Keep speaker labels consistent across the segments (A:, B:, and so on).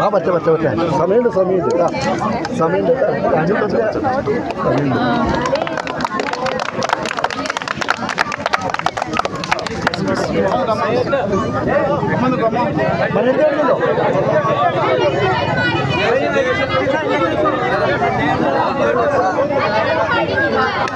A: ആ പറ്റ പറ്റ പറ്റ. സമയമുണ്ട് സമയമുണ്ട്. ആ സമയമുണ്ട്. പറ്റ സമയമുണ്ട് മണിയല്ലോ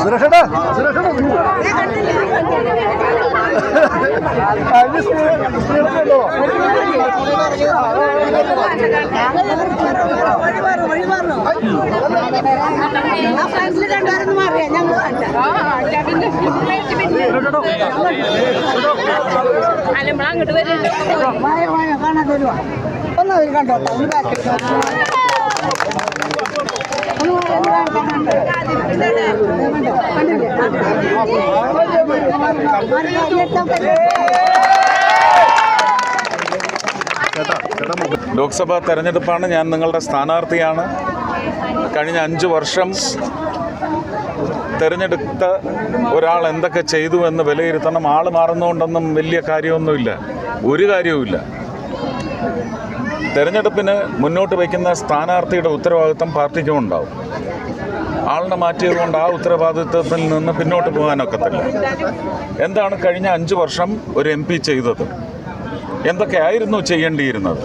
A: സുരക്ഷടാ സുരക്ഷടാ. അതിന് സ്പീഡല്ലോ
B: ഫ്രണ്ട്സിൽ രണ്ടുപേരൊന്ന് മാറിയാ അങ്ങോട്ട് വരുന്നുണ്ട്. ഒന്ന് ഒന്ന്
C: ലോക്സഭാ തെരഞ്ഞെടുപ്പാണ് ഞാൻ നിങ്ങളുടെ സ്ഥാനാർത്ഥിയാണ്. കഴിഞ്ഞ അഞ്ച് വർഷം തെരഞ്ഞെടുത്ത ഒരാൾ എന്തൊക്കെ ചെയ്തു എന്ന് വിലയിരുത്തണം. ആൾ മാറുന്നതുകൊണ്ടൊന്നും വലിയ കാര്യമൊന്നുമില്ല. ഒരു കാര്യവുമില്ല. തെരഞ്ഞെടുപ്പിന് മുന്നോട്ട് വയ്ക്കുന്ന സ്ഥാനാർത്ഥിയുടെ ഉത്തരവാദിത്വം പാർട്ടിക്കും ഉണ്ടാവും. ആളിനെ മാറ്റിയത് കൊണ്ട് ആ ഉത്തരവാദിത്വത്തിൽ നിന്ന് പിന്നോട്ട് പോകാനൊക്കത്തില്ല. എന്താണ് കഴിഞ്ഞ അഞ്ച് വർഷം ഒരു എം പി ചെയ്തത്? എന്തൊക്കെയായിരുന്നു ചെയ്യേണ്ടിയിരുന്നത്?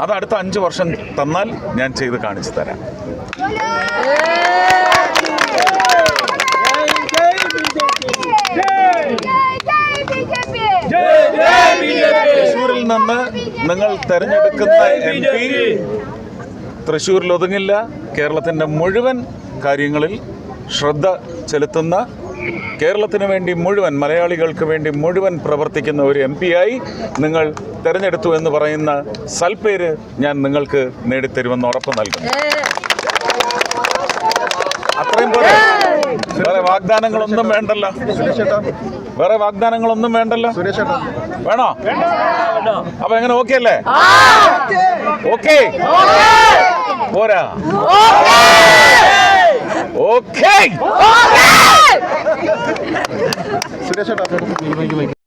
C: അത് അടുത്ത അഞ്ച് വർഷം തന്നാൽ ഞാൻ ചെയ്ത് കാണിച്ചു തരാം. തൃശ്ശൂരിൽ നിന്ന് നിങ്ങൾ തെരഞ്ഞെടുക്കുന്ന എം പി തൃശ്ശൂരിൽ ഒതുങ്ങില്ല കേരളത്തിന്റെ മുഴുവൻ കാര്യങ്ങളിൽ ശ്രദ്ധ ചെലുത്തുന്ന കേരളത്തിന് വേണ്ടി മുഴുവൻ മലയാളികൾക്ക് വേണ്ടി മുഴുവൻ പ്രവർത്തിക്കുന്ന ഒരു എം ആയി നിങ്ങൾ തെരഞ്ഞെടുത്തു എന്ന് പറയുന്ന സൽപ്പേര് ഞാൻ നിങ്ങൾക്ക് നേടിത്തരുമെന്ന് ഉറപ്പ് നൽകുന്നു. അത്രയും പോലെ വേറെ വാഗ്ദാനങ്ങളൊന്നും വേണ്ടല്ലോ. വേറെ വാഗ്ദാനങ്ങളൊന്നും വേണ്ടല്ലോ. വേണോ? അപ്പൊ എങ്ങനെ ഓക്കെ അല്ലേ? ഓക്കെ പോരാ. ഓക്കെ
A: സുരേഷേട്ടാ